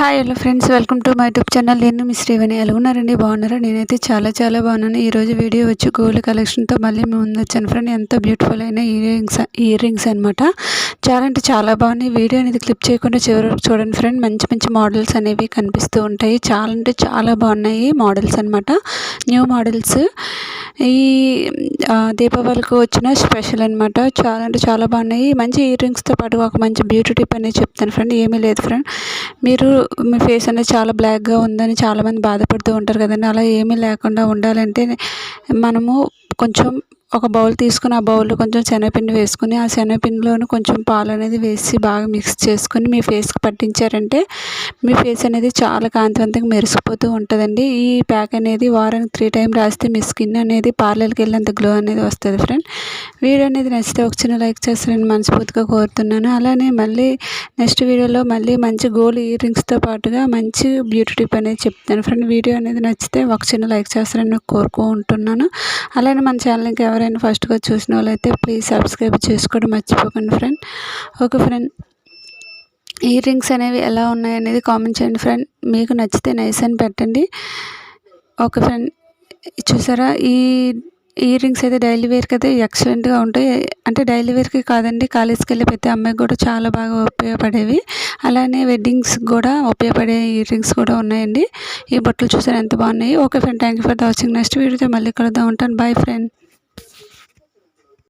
Hi hello friends welcome to my YouTube channel నేను మీ శ్రీవని ఎలా ఉన్నారండి బాగున్నారా? నేనైతే చాలా చాలా బాగున్నాను. ఈరోజు వీడియో వచ్చి గోల్డ్ కలెక్షన్తో మళ్ళీ మేము వచ్చాను ఫ్రెండ్ ఎంతో బ్యూటిఫుల్ అయిన ఇయర్ రింగ్స్ ఇయర్ రింగ్స్ అనమాట చాలా అంటే చాలా బాగున్నాయి. వీడియో అనేది క్లిప్ చేయకుండా చివరి చూడండి ఫ్రెండ్ మంచి మంచి మోడల్స్ అనేవి కనిపిస్తూ ఉంటాయి. చాలా అంటే చాలా బాగున్నాయి మోడల్స్ అనమాట న్యూ మోడల్స్ ఈ దీపావళికి వచ్చిన స్పెషల్ అనమాట చాలా అంటే చాలా బాగున్నాయి. మంచి ఇయర్ రింగ్స్తో పాటు ఒక మంచి బ్యూటీ టిప్ అనేది చెప్తాను ఫ్రెండ్. ఏమీ లేదు ఫ్రెండ్. మీరు మీ ఫేస్ అనేది చాలా బ్లాక్గా ఉందని చాలామంది బాధపడుతూ ఉంటారు కదండి. అలా ఏమీ లేకుండా ఉండాలంటే మనము కొంచెం ఒక బౌల్ తీసుకుని ఆ బౌల్లో కొంచెం శనగపిండి వేసుకుని ఆ శనగపిండిలోను కొంచెం పాలు అనేది వేసి బాగా మిక్స్ చేసుకుని మీ ఫేస్కి పట్టించారంటే మీ ఫేస్ అనేది చాలా కాంతివంతంగా మెరిసిపోతూ ఉంటుందండి. ఈ ప్యాక్ అనేది వారానికి త్రీ టైం రాస్తే మీ స్కిన్ అనేది పార్లర్కి వెళ్ళేంత గ్లో అనేది వస్తుంది ఫ్రెండ్. వీడియో అనేది నచ్చితే ఒక చిన్న లైక్ చేస్తారని మనస్ఫూర్తిగా కోరుతున్నాను. అలానే మళ్ళీ నెక్స్ట్ వీడియోలో మళ్ళీ మంచి గోల్డ్ ఇయర్ రింగ్స్తో పాటుగా మంచి బ్యూటీ టిప్ అనేది చెప్తాను. ఫ్రెండ్ వీడియో అనేది నచ్చితే ఒక చిన్న లైక్ చేస్తారని కోరుకుంటున్నాను అలానే మన ఛానల్ ఇంకా ఎవరైనా ఫస్ట్గా చూసిన వాళ్ళైతే ప్లీజ్ సబ్స్క్రైబ్ చేసుకోవడం మర్చిపోకండి friend okay friend earrings అనేవి ఎలా ఉన్నాయి అనేది కామెంట్ చేయండి ఫ్రెండ్ మీకు నచ్చితే నైస్ అని పెట్టండి. ఓకే ఫ్రెండ్ చూసారా? ఈ ఇయర్ రింగ్స్ అయితే డైలీ వేర్కి అయితే ఎక్సలెంట్గా ఉంటాయి. అంటే డైలీ వేర్కి కాదండి కాలేజ్కి వెళ్ళి ప్రతి అమ్మాయికి కూడా చాలా బాగా ఉపయోగపడేవి. అలానే వెడ్డింగ్స్ కూడా ఉపయోగపడే ఇయర్ రింగ్స్ కూడా ఉన్నాయండి. ఈ బట్టలు చూసారు ఎంత బాగున్నాయి. Okay friend thank you for the watching. Next వీడియోతో మళ్ళీ కలుద్దాం. ఉంటాను. Bye friend.